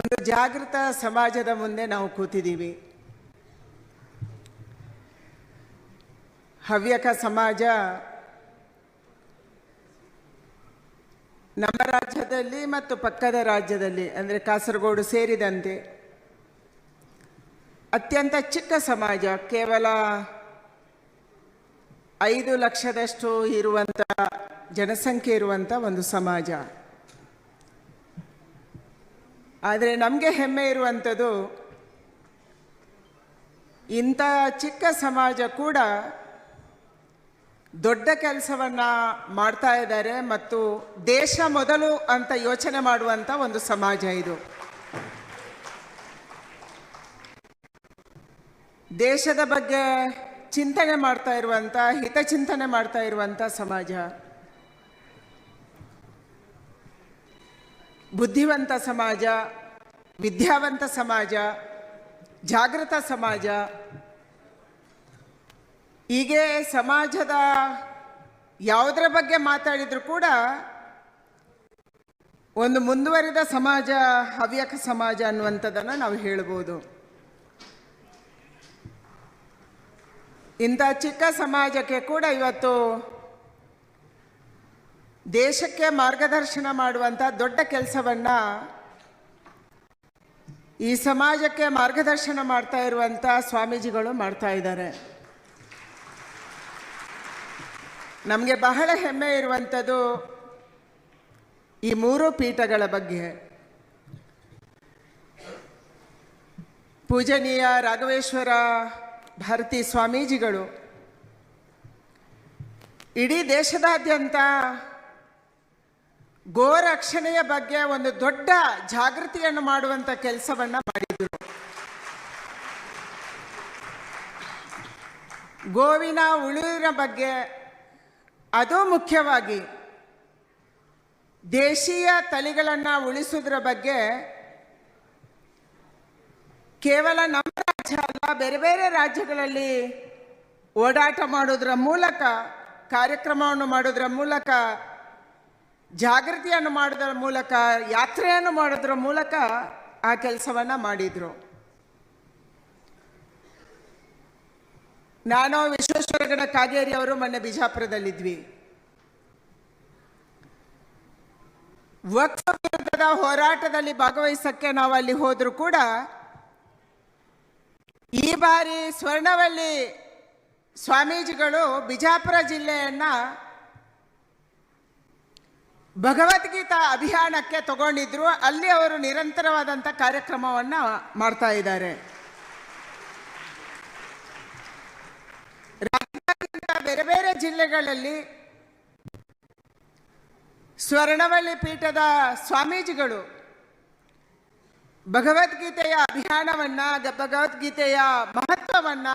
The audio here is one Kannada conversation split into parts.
ಒಂದು ಜಾಗೃತ ಸಮಾಜದ ಮುಂದೆ ನಾವು ಕೂತಿದ್ದೀವಿ. ಹವ್ಯಕ ಸಮಾಜ ನಮ್ಮ ರಾಜ್ಯದಲ್ಲಿ ಮತ್ತು ಪಕ್ಕದ ರಾಜ್ಯದಲ್ಲಿ, ಅಂದರೆ ಕಾಸರಗೋಡು ಸೇರಿದಂತೆ ಅತ್ಯಂತ ಚಿಕ್ಕ ಸಮಾಜ, ಕೇವಲ ಐದು ಲಕ್ಷದಷ್ಟು ಇರುವಂಥ ಜನಸಂಖ್ಯೆ ಇರುವಂಥ ಒಂದು ಸಮಾಜ. ಆದರೆ ನಮಗೆ ಹೆಮ್ಮೆ ಇರುವಂಥದ್ದು ಇಂಥ ಚಿಕ್ಕ ಸಮಾಜ ಕೂಡ ದೊಡ್ಡ ಕೆಲಸವನ್ನು ಮಾಡ್ತಾ ಇದ್ದಾರೆ ಮತ್ತು ದೇಶ ಮೊದಲು ಅಂತ ಯೋಚನೆ ಮಾಡುವಂಥ ಒಂದು ಸಮಾಜ ಇದು. ದೇಶದ ಬಗ್ಗೆ ಚಿಂತನೆ ಮಾಡ್ತಾ ಇರುವಂಥ ಹಿತಚಿಂತನೆ ಮಾಡ್ತಾ ಇರುವಂಥ ಸಮಾಜ. ಬುದ್ಧಿವಂತ ಸಮಾಜ, ವಿದ್ಯಾವಂತ ಸಮಾಜ, ಜಾಗೃತ ಸಮಾಜ. ಹೀಗೆ ಸಮಾಜದ ಯಾವುದರ ಬಗ್ಗೆ ಮಾತಾಡಿದರೂ ಕೂಡ ಒಂದು ಮುಂದುವರಿದ ಸಮಾಜ, ಹವ್ಯಕ ಸಮಾಜ ಅನ್ನುವಂಥದ್ದನ್ನು ನಾವು ಹೇಳ್ಬೋದು. ಇಂಥ ಚಿಕ್ಕ ಸಮಾಜಕ್ಕೆ ಕೂಡ ಇವತ್ತು ದೇಶಕ್ಕೆ ಮಾರ್ಗದರ್ಶನ ಮಾಡುವಂಥ ದೊಡ್ಡ ಕೆಲಸವನ್ನು ಈ ಸಮಾಜಕ್ಕೆ ಮಾರ್ಗದರ್ಶನ ಮಾಡ್ತಾ ಇರುವಂಥ ಸ್ವಾಮೀಜಿಗಳು ಮಾಡ್ತಾ ಇದ್ದಾರೆ. ನಮಗೆ ಬಹಳ ಹೆಮ್ಮೆ ಇರುವಂಥದ್ದು ಈ ಮೂರು ಪೀಠಗಳ ಬಗ್ಗೆ. ಪೂಜನೀಯ ರಾಘವೇಶ್ವರ ಭಾರತಿ ಸ್ವಾಮೀಜಿಗಳು. ಇಡೀ ದೇಶದಾದ್ಯಂತ ಗೋರಕ್ಷಣೆಯ ಬಗ್ಗೆ ಒಂದು ದೊಡ್ಡ ಜಾಗೃತಿಯನ್ನು ಮಾಡುವಂಥ ಕೆಲಸವನ್ನು ಮಾಡಿದರು. ಗೋವಿನ ಉಳುವಿನ ಬಗ್ಗೆ ಅದು ಮುಖ್ಯವಾಗಿ ದೇಶೀಯ ತಳಿಗಳನ್ನು ಉಳಿಸೋದ್ರ ಬಗ್ಗೆ ಕೇವಲ ನಮ್ಮ ರಾಜ್ಯ ಅಲ್ಲ, ಬೇರೆ ಬೇರೆ ರಾಜ್ಯಗಳಲ್ಲಿ ಓಡಾಟ ಮಾಡೋದ್ರ ಮೂಲಕ, ಕಾರ್ಯಕ್ರಮವನ್ನು ಮಾಡೋದ್ರ ಮೂಲಕ ಜಾಗೃತಿಯನ್ನು ಮಾಡೋದ್ರ ಮೂಲಕ, ಯಾತ್ರೆಯನ್ನು ಮಾಡೋದ್ರ ಮೂಲಕ ಆ ಕೆಲಸವನ್ನು ಮಾಡಿದರು. ನಾನು ವಿಶ್ವೇಶ್ವರಗಡ ಕಾಗೇರಿ ಅವರು ಮೊನ್ನೆ ಬಿಜಾಪುರದಲ್ಲಿದ್ವಿ. ವಕ್ಫ್ ವಿರುದ್ಧದ ಹೋರಾಟದಲ್ಲಿ ಭಾಗವಹಿಸಕ್ಕೆ ನಾವು ಅಲ್ಲಿ ಹೋದರೂ ಕೂಡ, ಈ ಬಾರಿ ಸ್ವರ್ಣವಲ್ಲಿ ಸ್ವಾಮೀಜಿಗಳು ಬಿಜಾಪುರ ಜಿಲ್ಲೆಯನ್ನ ಭಗವದ್ಗೀತಾ ಅಭಿಯಾನಕ್ಕೆ ತಗೊಂಡಿದ್ರು, ಅಲ್ಲಿ ಅವರು ನಿರಂತರವಾದಂಥ ಕಾರ್ಯಕ್ರಮವನ್ನು ಮಾಡ್ತಾ ಇದ್ದಾರೆ. ರಾಜ್ಯಾದ್ಯಂತ ಬೇರೆ ಬೇರೆ ಜಿಲ್ಲೆಗಳಲ್ಲಿ ಸ್ವರ್ಣವಳ್ಳಿ ಪೀಠದ ಸ್ವಾಮೀಜಿಗಳು ಭಗವದ್ಗೀತೆಯ ಅಭಿಯಾನವನ್ನ ಭಗವದ್ಗೀತೆಯ ಮಹತ್ವವನ್ನ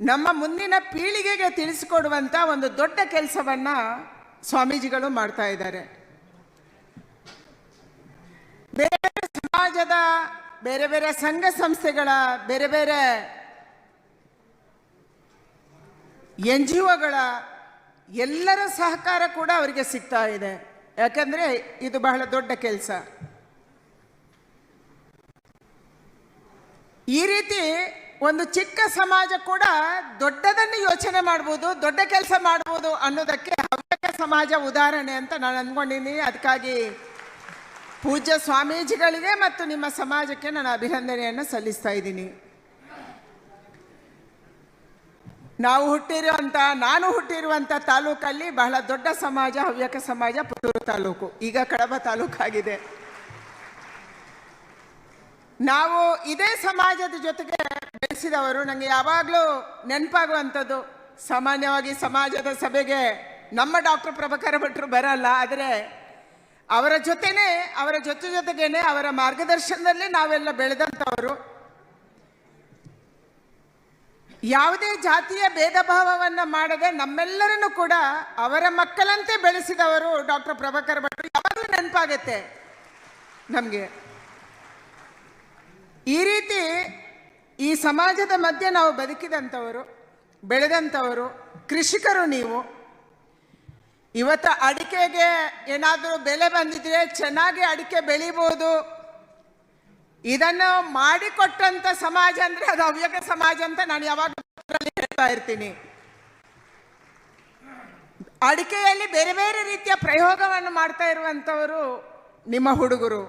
ನಮ್ಮ ಮುಂದಿನ ಪೀಳಿಗೆಗೆ ತಿಳಿಸಿಕೊಡುವಂತ ಒಂದು ದೊಡ್ಡ ಕೆಲಸವನ್ನ ಸ್ವಾಮೀಜಿಗಳು ಮಾಡ್ತಾ ಇದ್ದಾರೆ. ಬೇರೆ ಸಮಾಜದ ಬೇರೆ ಬೇರೆ ಸಂಘ ಸಂಸ್ಥೆಗಳ ಬೇರೆ ಬೇರೆ ಎನ್ ಜಿ ಒಗಳ ಎಲ್ಲರ ಸಹಕಾರ ಕೂಡ ಅವರಿಗೆ ಸಿಗ್ತಾ ಇದೆ. ಯಾಕಂದರೆ ಇದು ಬಹಳ ದೊಡ್ಡ ಕೆಲಸ. ಈ ರೀತಿ ಒಂದು ಚಿಕ್ಕ ಸಮಾಜ ಕೂಡ ದೊಡ್ಡದನ್ನು ಯೋಚನೆ ಮಾಡ್ಬೋದು, ದೊಡ್ಡ ಕೆಲಸ ಮಾಡ್ಬೋದು ಅನ್ನೋದಕ್ಕೆ ಸಮಾಜ ಉದಾಹರಣೆ ಅಂತ ನಾನು ಅಂದ್ಕೊಂಡಿದ್ದೀನಿ ಅದಕ್ಕಾಗಿ ಪೂಜ್ಯ ಸ್ವಾಮೀಜಿಗಳಿಗೆ ಮತ್ತು ನಿಮ್ಮ ಸಮಾಜಕ್ಕೆ ನಾನು ಅಭಿನಂದನೆಯನ್ನು ಸಲ್ಲಿಸ್ತಾ ಇದ್ದೀನಿ. ನಾವು ಹುಟ್ಟಿರುವಂಥ, ನಾನು ಹುಟ್ಟಿರುವಂಥ ತಾಲೂಕಲ್ಲಿ ಬಹಳ ದೊಡ್ಡ ಸಮಾಜ, ಹವ್ಯಕ ಸಮಾಜ ಪುತ್ತೂರು ತಾಲೂಕು. ಈಗ ಕಡಬ ತಾಲೂಕಾಗಿದೆ. ನಾವು ಇದೇ ಸಮಾಜದ ಜೊತೆಗೆ ಬೆಳೆಸಿದವರು. ನನಗೆ ಯಾವಾಗಲೂ ನೆನಪಾಗುವಂಥದ್ದು, ಸಾಮಾನ್ಯವಾಗಿ ಸಮಾಜದ ಸಭೆಗೆ ನಮ್ಮ ಡಾಕ್ಟರ್ ಪ್ರಭಾಕರ ಭಟ್ರು ಬರಲ್ಲ, ಆದರೆ ಅವರ ಜೊತೆನೇ, ಅವರ ಜೊತೆ ಜೊತೆಗೇನೆ ಅವರ ಮಾರ್ಗದರ್ಶನದಲ್ಲಿ ನಾವೆಲ್ಲ ಬೆಳೆದಂಥವರು. ಯಾವುದೇ ಜಾತಿಯ ಭೇದ ಭಾವವನ್ನು ಮಾಡದೆ ನಮ್ಮೆಲ್ಲರನ್ನು ಕೂಡ ಅವರ ಮಕ್ಕಳಂತೆ ಬೆಳೆಸಿದವರು ಡಾಕ್ಟರ್ ಪ್ರಭಾಕರ್ ಭಟ್ರು. ಯಾವಾಗಲೂ ನೆನಪಾಗತ್ತೆ ನಮಗೆ. ಈ ರೀತಿ ಈ ಸಮಾಜದ ಮಧ್ಯೆ ನಾವು ಬದುಕಿದಂಥವರು, ಬೆಳೆದಂಥವರು, ಕೃಷಿಕರು ನೀವು. ಇವತ್ತು ಅಡಿಕೆಗೆ ಏನಾದರೂ ಬೆಲೆ ಬಂದಿದ್ರೆ ಚೆನ್ನಾಗಿ ಅಡಿಕೆ ಬೆಳಿಬೋದು. ಇದನ್ನು ಮಾಡಿಕೊಟ್ಟಂತ ಸಮಾಜ ಅಂದ್ರೆ ಅದು ಹವ್ಯಕ ಸಮಾಜ ಅಂತ ನಾನು ಯಾವಾಗ ಹೇಳ್ತಾ ಇರ್ತೀನಿ. ಅಡಿಕೆಯಲ್ಲಿ ಬೇರೆ ಬೇರೆ ರೀತಿಯ ಪ್ರಯೋಗವನ್ನು ಮಾಡ್ತಾ ಇರುವಂಥವರು ನಿಮ್ಮ ಹುಡುಗರು.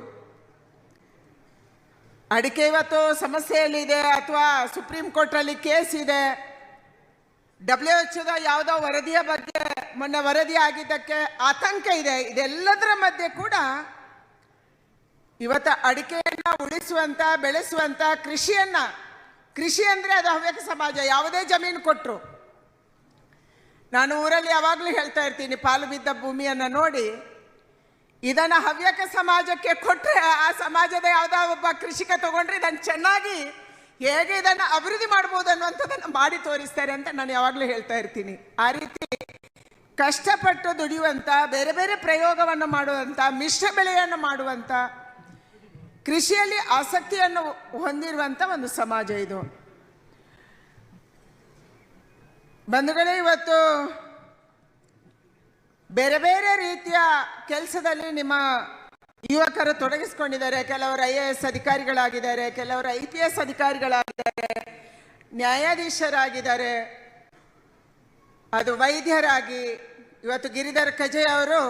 ಅಡಿಕೆ ಇವತ್ತು ಸಮಸ್ಯೆಯಲ್ಲಿದೆ ಅಥವಾ ಸುಪ್ರೀಂ ಕೋರ್ಟಲ್ಲಿ ಕೇಸ್ ಇದೆ. ಡಬ್ಲ್ಯೂ ಎಚ್ ಯಾವುದೋ ವರದಿಯ ಬಗ್ಗೆ ಮೊನ್ನೆ ವರದಿ ಆಗಿದ್ದಕ್ಕೆ ಆತಂಕ ಇದೆ. ಇದೆಲ್ಲದರ ಮಧ್ಯೆ ಕೂಡ ಇವತ್ತು ಅಡಿಕೆಯನ್ನ ಉಳಿಸುವಂತ, ಬೆಳೆಸುವಂತ ಕೃಷಿಯನ್ನ, ಕೃಷಿ ಅಂದ್ರೆ ಅದು ಹವ್ಯಕ ಸಮಾಜ, ಯಾವುದೇ ಜಮೀನು ಕೊಟ್ಟರು ನಾನು ಊರಲ್ಲಿ ಯಾವಾಗಲೂ ಹೇಳ್ತಾ ಇರ್ತೀನಿ, ಪಾಲು ಬಿದ್ದ ಭೂಮಿಯನ್ನು ನೋಡಿ, ಇದನ್ನು ಹವ್ಯಕ ಸಮಾಜಕ್ಕೆ ಕೊಟ್ಟರೆ ಆ ಸಮಾಜದ ಯಾವುದೋ ಒಬ್ಬ ಕೃಷಿಕ ತಗೊಂಡ್ರೆ ಇದನ್ನು ಚೆನ್ನಾಗಿ ಹೇಗೆ ಇದನ್ನು ಅಭಿವೃದ್ಧಿ ಮಾಡ್ಬೋದು ಅನ್ನುವಂಥದ್ದನ್ನು ಮಾಡಿ ತೋರಿಸ್ತಾರೆ ಅಂತ ನಾನು ಯಾವಾಗಲೂ ಹೇಳ್ತಾ ಇರ್ತೀನಿ. ಆ ರೀತಿ ಕಷ್ಟಪಟ್ಟು ದುಡಿಯುವಂಥ ಬೇರೆ ಬೇರೆ ಪ್ರಯೋಗವನ್ನು ಮಾಡುವಂಥ ಮಿಶ್ರ ಬೆಳೆಯನ್ನು ಮಾಡುವಂಥ ಕೃಷಿಯಲ್ಲಿ ಆಸಕ್ತಿಯನ್ನು ಹೊಂದಿರುವಂಥ ಒಂದು ಸಮಾಜ ಇದು. ಬಂಧುಗಳೇ, ಇವತ್ತು ಬೇರೆ ಬೇರೆ ರೀತಿಯ ಕೆಲಸದಲ್ಲಿ ನಿಮ್ಮ ಯುವಕರು ತೊಡಗಿಸ್ಕೊಂಡಿದ್ದಾರೆ. ಕೆಲವರು ಐ ಎ ಎಸ್ ಅಧಿಕಾರಿಗಳಾಗಿದ್ದಾರೆ, ಕೆಲವರು ಐ ಪಿ ಎಸ್ ಅಧಿಕಾರಿಗಳಾಗಿದ್ದಾರೆ, ನ್ಯಾಯಾಧೀಶರಾಗಿದ್ದಾರೆ. ಅದು ವೈದ್ಯರಾಗಿ ಇವತ್ತು ಗಿರಿಧರ್ ಕಜೆ ಅವರು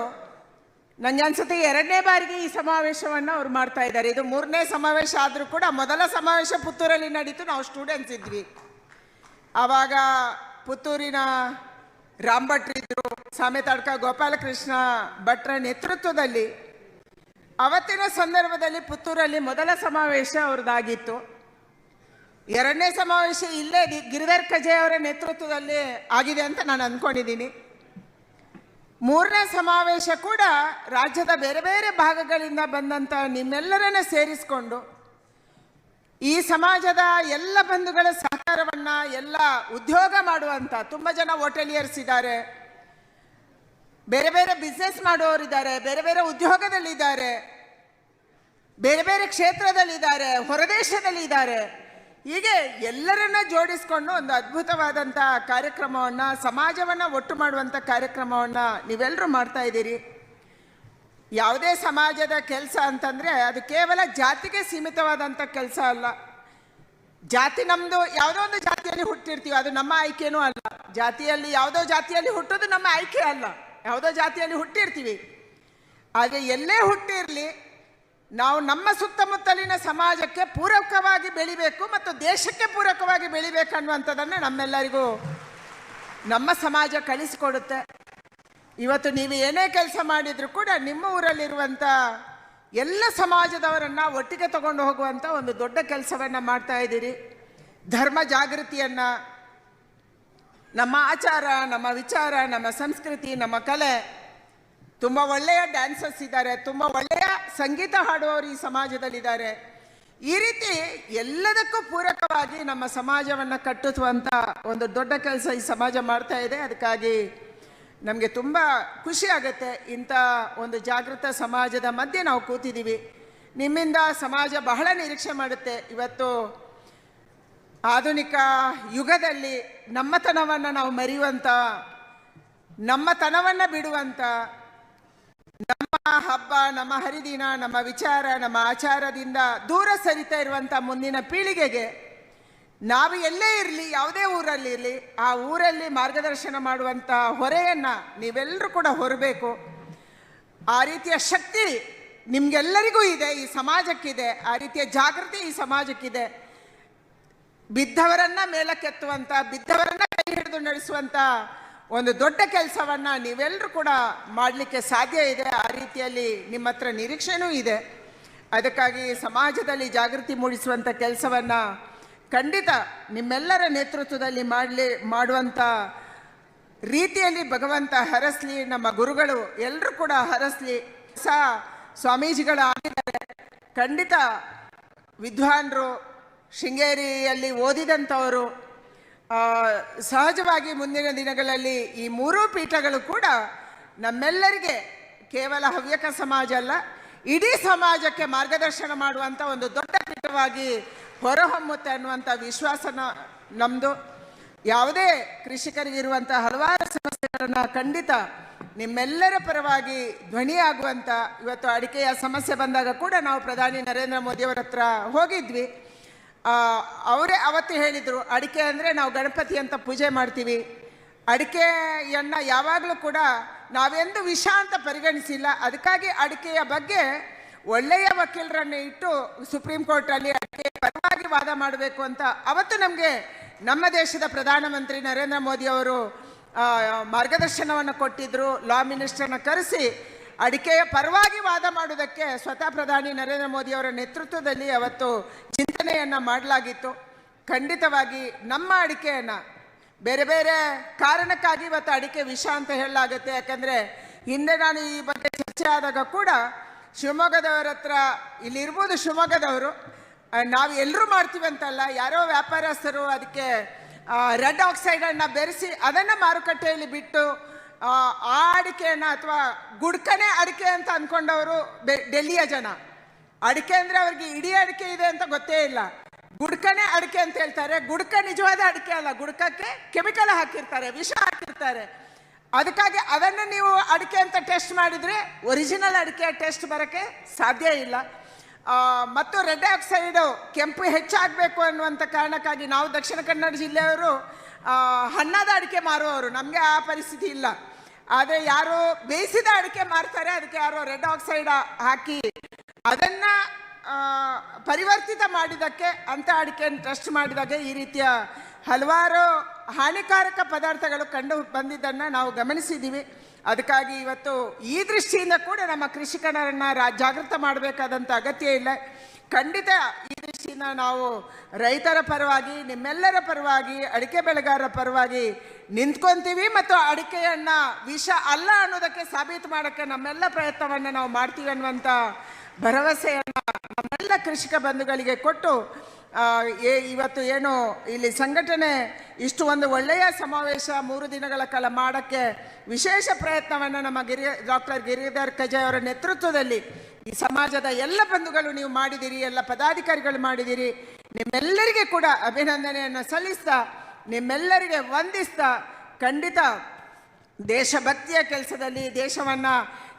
ನನಗೆ ಅನ್ಸುತ್ತೆ ಎರಡನೇ ಬಾರಿಗೆ ಈ ಸಮಾವೇಶವನ್ನು ಅವ್ರು ಮಾಡ್ತಾ ಇದ್ದಾರೆ. ಇದು ಮೂರನೇ ಸಮಾವೇಶ ಆದರೂ ಕೂಡ ಮೊದಲ ಸಮಾವೇಶ ಪುತ್ತೂರಲ್ಲಿ ನಡೀತು, ನಾವು ಸ್ಟೂಡೆಂಟ್ಸ್ ಇದ್ವಿ. ಆವಾಗ ಪುತ್ತೂರಿನ ರಾಮ್ ಇದ್ದರು ಇದ್ರು, ಸಾಮೆತಾಡ್ಕ ಗೋಪಾಲಕೃಷ್ಣ ಭಟ್ರ ನೇತೃತ್ವದಲ್ಲಿ ಅವತ್ತಿನ ಸಂದರ್ಭದಲ್ಲಿ ಪುತ್ತೂರಲ್ಲಿ ಮೊದಲ ಸಮಾವೇಶ ಅವ್ರದ್ದಾಗಿತ್ತು. ಎರಡನೇ ಸಮಾವೇಶ ಇಲ್ಲೇ ಗಿರಿಧರ್ ಕಜೆ ಅವರ ನೇತೃತ್ವದಲ್ಲಿ ಆಗಿದೆ ಅಂತ ನಾನು ಅಂದ್ಕೊಂಡಿದ್ದೀನಿ ಮೂರನೇ ಸಮಾವೇಶ ಕೂಡ ರಾಜ್ಯದ ಬೇರೆ ಬೇರೆ ಭಾಗಗಳಿಂದ ಬಂದಂಥ ನಿಮ್ಮೆಲ್ಲರನ್ನ ಸೇರಿಸಿಕೊಂಡು ಈ ಸಮಾಜದ ಎಲ್ಲ ಬಂಧುಗಳ ಸಹಕಾರವನ್ನ ಎಲ್ಲ ಉದ್ಯೋಗ ಮಾಡುವಂತ ತುಂಬ ಜನ ಹೋಟೆಲಿಯರ್ಸ್ ಇದ್ದಾರೆ. ಬೇರೆ ಬೇರೆ ಬಿಸ್ನೆಸ್ ಮಾಡುವವರಿದ್ದಾರೆ, ಬೇರೆ ಬೇರೆ ಉದ್ಯೋಗದಲ್ಲಿದ್ದಾರೆ, ಬೇರೆ ಬೇರೆ ಕ್ಷೇತ್ರದಲ್ಲಿದ್ದಾರೆ ಹೊರದೇಶದಲ್ಲಿ ಇದ್ದಾರೆ ಹೀಗೆ ಎಲ್ಲರನ್ನ ಜೋಡಿಸ್ಕೊಂಡು ಒಂದು ಅದ್ಭುತವಾದಂಥ ಕಾರ್ಯಕ್ರಮವನ್ನು, ಸಮಾಜವನ್ನು ಒಟ್ಟು ಮಾಡುವಂಥ ಕಾರ್ಯಕ್ರಮವನ್ನು ನೀವೆಲ್ಲರೂ ಮಾಡ್ತಾ ಇದ್ದೀರಿ. ಯಾವುದೇ ಸಮಾಜದ ಕೆಲಸ ಅಂತಂದರೆ ಅದು ಕೇವಲ ಜಾತಿಗೆ ಸೀಮಿತವಾದಂಥ ಕೆಲಸ ಅಲ್ಲ. ಜಾತಿ ನಮ್ಮದು ಯಾವುದೋ ಒಂದು ಜಾತಿಯಲ್ಲಿ ಹುಟ್ಟಿರ್ತೀವಿ, ಅದು ನಮ್ಮ ಆಯ್ಕೆನೂ ಅಲ್ಲ. ಜಾತಿಯಲ್ಲಿ ಯಾವುದೋ ಜಾತಿಯಲ್ಲಿ ಹುಟ್ಟೋದು ನಮ್ಮ ಆಯ್ಕೆ ಅಲ್ಲ. ಯಾವುದೋ ಜಾತಿಯಲ್ಲಿ ಹುಟ್ಟಿರ್ತೀವಿ. ಆದರೆ ಎಲ್ಲೇ ಹುಟ್ಟಿರಲಿ ನಾವು ನಮ್ಮ ಸುತ್ತಮುತ್ತಲಿನ ಸಮಾಜಕ್ಕೆ ಪೂರಕವಾಗಿ ಬೆಳಿಬೇಕು ಮತ್ತು ದೇಶಕ್ಕೆ ಪೂರಕವಾಗಿ ಬೆಳಿಬೇಕು ಅನ್ನುವಂಥದ್ದನ್ನು ನಮ್ಮೆಲ್ಲರಿಗೂ ನಮ್ಮ ಸಮಾಜ ಕಳಿಸಿಕೊಡುತ್ತೆ ಇವತ್ತು ನೀವು ಏನೇ ಕೆಲಸ ಮಾಡಿದರೂ ಕೂಡ ನಿಮ್ಮ ಊರಲ್ಲಿರುವಂಥ ಎಲ್ಲ ಸಮಾಜದವರನ್ನ ಒಟ್ಟಿಗೆ ತಗೊಂಡು ಹೋಗುವಂಥ ಒಂದು ದೊಡ್ಡ ಕೆಲಸವನ್ನು ಮಾಡ್ತಾ ಇದ್ದೀರಿ. ಧರ್ಮ ಜಾಗೃತಿಯನ್ನು, ನಮ್ಮ ಆಚಾರ, ನಮ್ಮ ವಿಚಾರ, ನಮ್ಮ ಸಂಸ್ಕೃತಿ, ನಮ್ಮ ಕಲೆ ತುಂಬ ಒಳ್ಳೆಯ ಡ್ಯಾನ್ಸರ್ಸ್ ಇದ್ದಾರೆ, ತುಂಬ ಒಳ್ಳೆಯ ಸಂಗೀತ ಹಾಡುವವರು ಈ ಸಮಾಜದಲ್ಲಿದ್ದಾರೆ. ಈ ರೀತಿ ಎಲ್ಲದಕ್ಕೂ ಪೂರಕವಾಗಿ ನಮ್ಮ ಸಮಾಜವನ್ನು ಕಟ್ಟುವಂಥ ಒಂದು ದೊಡ್ಡ ಕೆಲಸ ಈ ಸಮಾಜ ಮಾಡ್ತಾ ಇದೆ. ಅದಕ್ಕಾಗಿ ನಮಗೆ ತುಂಬ ಖುಷಿ ಆಗುತ್ತೆ ಇಂಥ ಒಂದು ಜಾಗೃತ ಸಮಾಜದ ಮಧ್ಯೆ ನಾವು ಕೂತಿದ್ದೀವಿ. ನಿಮ್ಮಿಂದ ಸಮಾಜ ಬಹಳ ನಿರೀಕ್ಷೆ ಮಾಡುತ್ತೆ. ಇವತ್ತು ಆಧುನಿಕ ಯುಗದಲ್ಲಿ ನಮ್ಮತನವನ್ನು ನಾವು ಮರೆಯುವಂಥ ನಮ್ಮತನವನ್ನು ಬಿಡುವಂಥ ನಮ್ಮ ಹಬ್ಬ, ನಮ್ಮ ಹರಿದಿನ, ನಮ್ಮ ವಿಚಾರ, ನಮ್ಮ ಆಚಾರದಿಂದ ದೂರ ಸರಿತಾ ಇರುವಂಥ ಮುಂದಿನ ಪೀಳಿಗೆಗೆ ನಾವು ಎಲ್ಲೇ ಇರಲಿ, ಯಾವುದೇ ಊರಲ್ಲಿ ಇರಲಿ, ಆ ಊರಲ್ಲಿ ಮಾರ್ಗದರ್ಶನ ಮಾಡುವಂಥ ಹೊರೆಯನ್ನು ನೀವೆಲ್ಲರೂ ಕೂಡ ಹೊರಬೇಕು. ಆ ರೀತಿಯ ಶಕ್ತಿ ನಿಮ್ಗೆಲ್ಲರಿಗೂ ಇದೆ, ಈ ಸಮಾಜಕ್ಕಿದೆ, ಆ ರೀತಿಯ ಜಾಗೃತಿ ಈ ಸಮಾಜಕ್ಕಿದೆ. ಬಿದ್ದವರನ್ನ ಮೇಲಕ್ಕೆತ್ತುವಂಥ ಬಿದ್ದವರನ್ನ ಕೈ ಹಿಡಿದು ನಡೆಸುವಂಥ ಒಂದು ದೊಡ್ಡ ಕೆಲಸವನ್ನು ನೀವೆಲ್ಲರೂ ಕೂಡ ಮಾಡಲಿಕ್ಕೆ ಸಾಧ್ಯ ಇದೆ. ಆ ರೀತಿಯಲ್ಲಿ ನಿಮ್ಮ ಹತ್ರ ನಿರೀಕ್ಷೆನೂ ಇದೆ. ಅದಕ್ಕಾಗಿ ಸಮಾಜದಲ್ಲಿ ಜಾಗೃತಿ ಮೂಡಿಸುವಂಥ ಕೆಲಸವನ್ನು ಖಂಡಿತ ನಿಮ್ಮೆಲ್ಲರ ನೇತೃತ್ವದಲ್ಲಿ ಮಾಡಲಿ ಮಾಡುವಂಥ ರೀತಿಯಲ್ಲಿ ಭಗವಂತ ಹರಸ್ಲಿ, ನಮ್ಮ ಗುರುಗಳು ಎಲ್ಲರೂ ಕೂಡ ಹರಸ್ಲಿ. ಸಹ ಸ್ವಾಮೀಜಿಗಳು ಆಗಿದ್ದಾರೆ. ಖಂಡಿತ ವಿದ್ವಾಂಸರು ಶೃಂಗೇರಿಯಲ್ಲಿ ಓದಿದಂಥವರು ಸಹಜವಾಗಿ ಮುಂದಿನ ದಿನಗಳಲ್ಲಿ ಈ ಮೂರೂ ಪೀಠಗಳು ಕೂಡ ನಮ್ಮೆಲ್ಲರಿಗೆ ಕೇವಲ ಹವ್ಯಕ ಸಮಾಜ ಅಲ್ಲ, ಇಡೀ ಸಮಾಜಕ್ಕೆ ಮಾರ್ಗದರ್ಶನ ಮಾಡುವಂಥ ಒಂದು ದೊಡ್ಡ ಪೀಠವಾಗಿ ಹೊರಹೊಮ್ಮುತ್ತೆ ಅನ್ನುವಂಥ ವಿಶ್ವಾಸನ ನಮ್ಮದು ಯಾವುದೇ ಕೃಷಿಕರಿಗಿರುವಂಥ ಹಲವಾರು ಸಮಸ್ಯೆಗಳನ್ನು ಖಂಡಿತ ನಿಮ್ಮೆಲ್ಲರ ಪರವಾಗಿ ಧ್ವನಿಯಾಗುವಂಥ ಇವತ್ತು ಅಡಿಕೆಯ ಸಮಸ್ಯೆ ಬಂದಾಗ ಕೂಡ ನಾವು ಪ್ರಧಾನಿ ನರೇಂದ್ರ ಮೋದಿಯವರ ಹತ್ರ ಹೋಗಿದ್ವಿ. ಅವರೇ ಅವತ್ತು ಹೇಳಿದರು, ಅಡಿಕೆ ಅಂದರೆ ನಾವು ಗಣಪತಿ ಅಂತ ಪೂಜೆ ಮಾಡ್ತೀವಿ. ಅಡಿಕೆಯನ್ನು ಯಾವಾಗಲೂ ಕೂಡ ನಾವೆಂದು ವಿಷ ಅಂತ ಪರಿಗಣಿಸಿಲ್ಲ. ಅದಕ್ಕಾಗಿ ಅಡಿಕೆಯ ಬಗ್ಗೆ ಒಳ್ಳೆಯ ವಕೀಲರನ್ನು ಇಟ್ಟು ಸುಪ್ರೀಂ ಕೋರ್ಟಲ್ಲಿ ಅಡಿಕೆ ಪರವಾಗಿ ವಾದ ಮಾಡಬೇಕು ಅಂತ ಅವತ್ತು ನಮಗೆ ನಮ್ಮ ದೇಶದ ಪ್ರಧಾನಮಂತ್ರಿ ನರೇಂದ್ರ ಮೋದಿ ಅವರು ಮಾರ್ಗದರ್ಶನವನ್ನು ಕೊಟ್ಟಿದ್ದರು ಲಾ ಮಿನಿಸ್ಟರ್ನ ಕರೆಸಿ ಅಡಿಕೆಯ ಪರವಾಗಿ ವಾದ ಮಾಡುವುದಕ್ಕೆ ಸ್ವತಃ ಪ್ರಧಾನಿ ನರೇಂದ್ರ ಮೋದಿ ಅವರ ನೇತೃತ್ವದಲ್ಲಿ ಅವತ್ತು ಚಿಂತನೆಯನ್ನು ಮಾಡಲಾಗಿತ್ತು. ಖಂಡಿತವಾಗಿ ನಮ್ಮ ಅಡಿಕೆಯನ್ನು ಬೇರೆ ಬೇರೆ ಕಾರಣಕ್ಕಾಗಿ ಇವತ್ತು ಅಡಿಕೆ ವಿಷ ಅಂತ ಹೇಳಲಾಗುತ್ತೆ. ಯಾಕಂದರೆ ಹಿಂದೆ ನಾನು ಈ ಬಗ್ಗೆ ಚರ್ಚೆ ಆದಾಗ ಕೂಡ ಶಿವಮೊಗ್ಗದವರ ಹತ್ರ ಇಲ್ಲಿರ್ಬೋದು ಶಿವಮೊಗ್ಗದವರು ನಾವು ಎಲ್ಲರೂ ಮಾಡ್ತೀವಿ ಅಂತಲ್ಲ, ಯಾರೋ ವ್ಯಾಪಾರಸ್ಥರು ಅದಕ್ಕೆ ರೆಡ್ ಆಕ್ಸೈಡನ್ನು ಬೆರೆಸಿ ಅದನ್ನು ಮಾರುಕಟ್ಟೆಯಲ್ಲಿ ಬಿಟ್ಟು ಆ ಅಡಿಕೆಯನ್ನು ಅಥವಾ ಗುಡ್ಕನೆ ಅಡಿಕೆ ಅಂತ ಅಂದ್ಕೊಂಡವರು ಡೆಲ್ಲಿಯ ಜನ. ಅಡಿಕೆ ಅಂದರೆ ಅವ್ರಿಗೆ ಇಡೀ ಅಡಿಕೆ ಇದೆ ಅಂತ ಗೊತ್ತೇ ಇಲ್ಲ. ಗುಡ್ಕನೆ ಅಡಿಕೆ ಅಂತ ಹೇಳ್ತಾರೆ. ಗುಡ್ಕ ನಿಜವಾದ ಅಡಿಕೆ ಅಲ್ಲ. ಗುಡ್ಕಕ್ಕೆ ಕೆಮಿಕಲ್ ಹಾಕಿರ್ತಾರೆ, ವಿಷ ಹಾಕಿರ್ತಾರೆ. ಅದಕ್ಕಾಗಿ ಅದನ್ನು ನೀವು ಅಡಿಕೆ ಅಂತ ಟೆಸ್ಟ್ ಮಾಡಿದರೆ ಒರಿಜಿನಲ್ ಅಡಿಕೆ ಟೆಸ್ಟ್ ಬರೋಕ್ಕೆ ಸಾಧ್ಯ ಇಲ್ಲ. ಮತ್ತು ರೆಡ್ ಆಕ್ಸೈಡು ಕೆಂಪು ಹೆಚ್ಚಾಗಬೇಕು ಅನ್ನುವಂಥ ಕಾರಣಕ್ಕಾಗಿ ನಾವು ದಕ್ಷಿಣ ಕನ್ನಡ ಜಿಲ್ಲೆಯವರು ಹಣ್ಣಾದ ಅಡಿಕೆ ಮಾರುವವರು. ನಮಗೆ ಆ ಪರಿಸ್ಥಿತಿ ಇಲ್ಲ. ಆದರೆ ಯಾರು ಬೇಯಿಸಿದ ಅಡಿಕೆ ಮಾರ್ತಾರೆ, ಅದಕ್ಕೆ ಯಾರೋ ರೆಡ್ ಆಕ್ಸೈಡ್ ಹಾಕಿ ಅದನ್ನ ಪರಿವರ್ತಿತ ಮಾಡಿದ್ದಕ್ಕೆ ಅಂತ ಅಡಿಕೆಯನ್ನು ಟ್ರಸ್ಟ್ ಮಾಡಿದಾಗ ಈ ರೀತಿಯ ಹಲವಾರು ಹಾನಿಕಾರಕ ಪದಾರ್ಥಗಳು ಕಂಡು ಬಂದಿದ್ದನ್ನು ನಾವು ಗಮನಿಸಿದ್ದೀವಿ ಅದಕ್ಕಾಗಿ ಇವತ್ತು ಈ ದೃಷ್ಟಿಯಿಂದ ಕೂಡ ನಮ್ಮ ಕೃಷಿಕರನ್ನ ರಾ, ಜಾಗೃತ ಮಾಡಬೇಕಾದಂಥ ಅಗತ್ಯ ಇಲ್ಲ. ಖಂಡಿತ ಈ ದೃಷ್ಟಿಯಿಂದ ನಾವು ರೈತರ ಪರವಾಗಿ, ನಿಮ್ಮೆಲ್ಲರ ಪರವಾಗಿ, ಅಡಿಕೆ ಬೆಳೆಗಾರರ ಪರವಾಗಿ ನಿಂತ್ಕೊಂತೀವಿ ಮತ್ತು ಅಡಿಕೆಯನ್ನು ವಿಷ ಅಲ್ಲ ಅನ್ನೋದಕ್ಕೆ ಸಾಬೀತು ಮಾಡೋಕ್ಕೆ ನಮ್ಮೆಲ್ಲ ಪ್ರಯತ್ನವನ್ನು ನಾವು ಮಾಡ್ತೀವಿ ಅನ್ನುವಂಥ ಭರವಸೆಯನ್ನು ನಮ್ಮೆಲ್ಲ ಕೃಷಿಕ ಬಂಧುಗಳಿಗೆ ಕೊಟ್ಟು ಏ, ಇವತ್ತು ಏನು ಇಲ್ಲಿ ಸಂಘಟನೆ ಇಷ್ಟು ಒಂದು ಒಳ್ಳೆಯ ಸಮಾವೇಶ ಮೂರು ದಿನಗಳ ಕಾಲ ಮಾಡೋಕ್ಕೆ ವಿಶೇಷ ಪ್ರಯತ್ನವನ್ನು ನಮ್ಮ ಗಿರಿ, ಡಾಕ್ಟರ್ ಗಿರಿಧರ್ ಕಜಾಯ್ ಅವರ ನೇತೃತ್ವದಲ್ಲಿ ಈ ಸಮಾಜದ ಎಲ್ಲ ಬಂಧುಗಳು ನೀವು ಮಾಡಿದಿರಿ, ಎಲ್ಲ ಪದಾಧಿಕಾರಿಗಳು ಮಾಡಿದಿರಿ. ನಿಮ್ಮೆಲ್ಲರಿಗೆ ಕೂಡ ಅಭಿನಂದನೆಯನ್ನು ಸಲ್ಲಿಸ್ತಾ, ನಿಮ್ಮೆಲ್ಲರಿಗೆ ವಂದಿಸ್ತಾ, ಖಂಡಿತ ದೇಶಭಕ್ತಿಯ ಕೆಲಸದಲ್ಲಿ ದೇಶವನ್ನು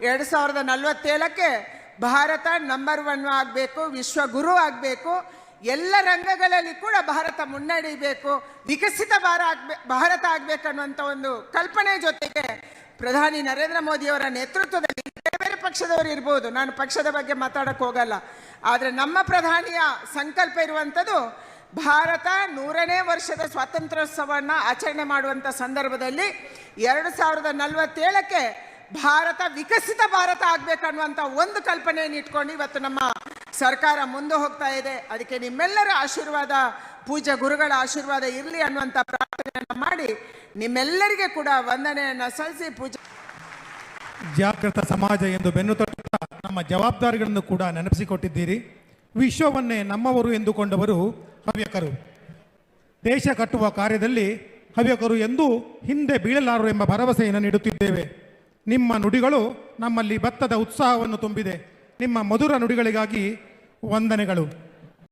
ಎರಡು ಸಾವಿರದ ನಲವತ್ತೇಳಕ್ಕೆ ಭಾರತ ನಂಬರ್ ಒನ್ ಆಗಬೇಕು, ವಿಶ್ವಗುರು ಆಗಬೇಕು. ಎಲ್ಲ ರಂಗಗಳಲ್ಲಿ ಕೂಡ ಭಾರತ ಮುನ್ನಡೆಯಬೇಕು ವಿಕಸಿತ ಭಾರ ಆಗ್ಬೇ, ಭಾರತ ಆಗಬೇಕನ್ನುವಂಥ ಒಂದು ಕಲ್ಪನೆ ಜೊತೆಗೆ ಪ್ರಧಾನಿ ನರೇಂದ್ರ ಮೋದಿಯವರ ನೇತೃತ್ವದಲ್ಲಿ ಬೇರೆ ಬೇರೆ ಪಕ್ಷದವರು ಇರ್ಬೋದು. ನಾನು ಪಕ್ಷದ ಬಗ್ಗೆ ಮಾತಾಡಕ್ಕೆ ಹೋಗಲ್ಲ. ಆದರೆ ನಮ್ಮ ಪ್ರಧಾನಿಯ ಸಂಕಲ್ಪ ಇರುವಂಥದ್ದು ಭಾರತ ನೂರನೇ ವರ್ಷದ ಸ್ವಾತಂತ್ರ್ಯೋತ್ಸವವನ್ನು ಆಚರಣೆ ಮಾಡುವಂಥ ಸಂದರ್ಭದಲ್ಲಿ ಎರಡು ಸಾವಿರದ ನಲವತ್ತೇಳಕ್ಕೆ ಭಾರತ ವಿಕಸಿತ ಭಾರತ ಆಗಬೇಕನ್ನುವಂಥ ಒಂದು ಕಲ್ಪನೆಯನ್ನು ಇಟ್ಕೊಂಡು ಇವತ್ತು ನಮ್ಮ ಸರ್ಕಾರ ಮುಂದೆ ಹೋಗ್ತಾ ಇದೆ. ಅದಕ್ಕೆ ನಿಮ್ಮೆಲ್ಲರ ಆಶೀರ್ವಾದ ಪೂಜೆ ಗುರುಗಳ ಆಶೀರ್ವಾದ ಇರಲಿ ಅನ್ನುವಂಥ ಪ್ರಾರ್ಥನೆಯನ್ನು ಮಾಡಿ ನಿಮ್ಮೆಲ್ಲರಿಗೆ ಕೂಡ ವಂದನೆಯನ್ನು ಸಲ್ಲಿಸಿ ಪೂಜೆ. ಜಾಗೃತ ಸಮಾಜ ಎಂದು ಬೆನ್ನು ತಟ್ಟುತ್ತಾ ನಮ್ಮ ಜವಾಬ್ದಾರಿಗಳನ್ನು ಕೂಡ ನೆನಪಿಸಿಕೊಟ್ಟಿದ್ದೀರಿ. ವಿಶ್ವವನ್ನೇ ನಮ್ಮವರು ಎಂದುಕೊಂಡವರು ಹವ್ಯಕರು. ದೇಶ ಕಟ್ಟುವ ಕಾರ್ಯದಲ್ಲಿ ಹವ್ಯಕರು ಎಂದೂ ಹಿಂದೆ ಬೀಳಲಾರರು ಎಂಬ ಭರವಸೆಯನ್ನು ನೀಡುತ್ತಿದ್ದೇವೆ. ನಿಮ್ಮ ನುಡಿಗಳು ನಮ್ಮಲ್ಲಿ ಭತ್ತದ ಉತ್ಸಾಹವನ್ನು ತುಂಬಿದೆ. ನಿಮ್ಮ ಮಧುರ ನುಡಿಗಳಿಗಾಗಿ ವಂದನೆಗಳು.